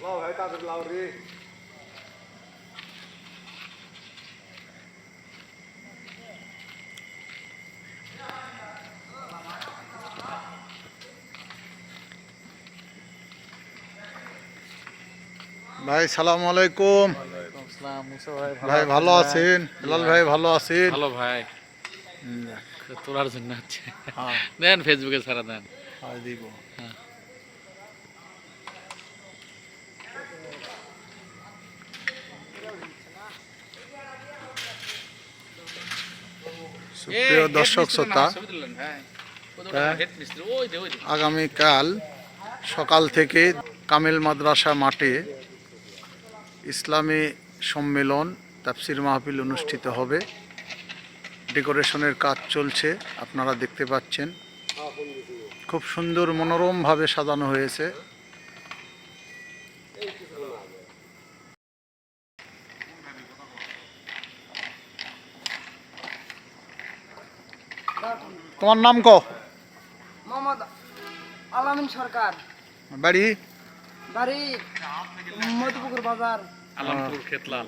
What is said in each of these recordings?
Lau, hei, tak berlauri. ভাই সালাম আলাইকুম। ভাই ভালো আছেন? বেলাল ভাই ভালো আছেন? ভালো ভাই। তোলার জন্য হচ্ছে দেন ফেসবুকে ছাড়া দেন। হ্যাঁ, দিব। সুপ্রিয় দর্শক শ্রোতা হ্যাঁ। আগামীকাল সকাল থেকে কামিল মাদ্রাসা মাঠে ইসলামী সম্মেলন তাফসির মাহফিল অনুষ্ঠিত হবে। ডেকোরেশনের কাজ চলছে আপনারা দেখতে পাচ্ছেন। খুব সুন্দর মনোরমভাবে সাজানো হয়েছে। তোমার নাম ক? মোহাম্মদ আলামিন সরকার। বাড়ি? বাড়ি মধুপুকুর বাজার। আলমপুর খেতলাল।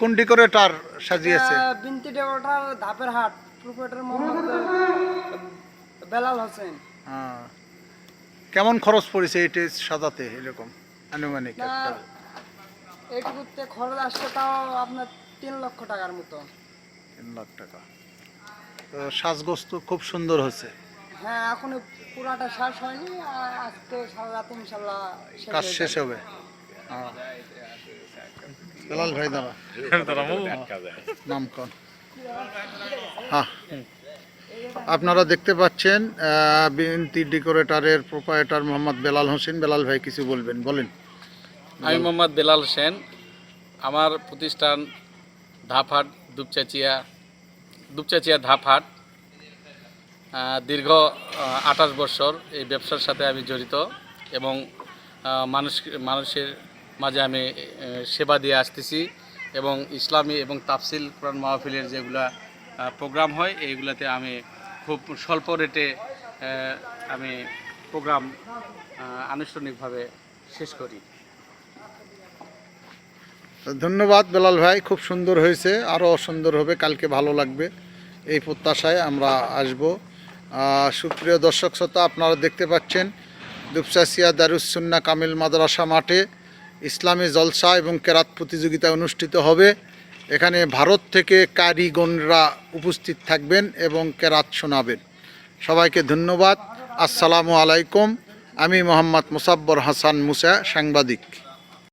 কোন ডেকোরেটর সাজিয়েছে? আহ, বিনতি ডেওটার ধাপের হাট প্রোপাইটার মোহাম্মদ বেলাল হোসেন। হ্যাঁ। কেমন খরচ পড়েছে এটা সাজাতে এরকম? আনুমানিক এইটুকুতে খরচ আসছে তাও আপনার তিন লক্ষ টাকার মতো। তিন লাখ টাকা। তো সাজগোজ তো খুব সুন্দর হচ্ছে হ্যাঁ এখনও পুরাটা শেষ হয়নি আজকে সারা রাত ইনশাল্লাহ কাজ শেষ হবে। বেলাল ভাই দাঁড়া। নাম কন হ্যাঁ আপনারা দেখতে পাচ্ছেন বিএনপি ডেকোরেটরের প্রোপাইটার মোহাম্মদ বেলাল হোসেন। বেলাল ভাই কিছু বলবেন বলেন। আমি মোহাম্মদ বেলাল সেন আমার প্রতিষ্ঠান ধাপহাট দুপচাচিয়া দুপচাচিয়া ধাপহাট দীর্ঘ আঠাশ বছর এই ব্যবসার সাথে আমি জড়িত এবং মানুষ, মানুষের মাঝে আমি সেবা দিয়ে আসতেছি এবং ইসলামী এবং তাফসিল কোরআন মাহফিলের যেগুলা প্রোগ্রাম হয়, এইগুলাতে আমি খুব স্বল্প রেটে আমি প্রোগ্রাম আনুষ্ঠানিকভাবে শেষ করি। ধন্যবাদ বেলাল ভাই, খুব সুন্দর হয়েছে আরও সুন্দর হবে, কালকে ভালো লাগবে। এই প্রত্যাশায় আমরা আসব। সুপ্রিয় দর্শক শ্রোতা, আপনারা দেখতে পাচ্ছেন দুপসাসিয়া দারুসুন্না কামিল মাদ্রাসা মাঠে ইসলামী জলসা এবং কেরাত প্রতিযোগিতা অনুষ্ঠিত হবে। এখানে ভারত থেকে কারিগণরা উপস্থিত থাকবেন এবং কেরাত শোনাবেন। সবাইকে ধন্যবাদ। আসসালামু আলাইকুম। আমি মোহাম্মদ মুসাব্বর হাসান মুসা, সাংবাদিক।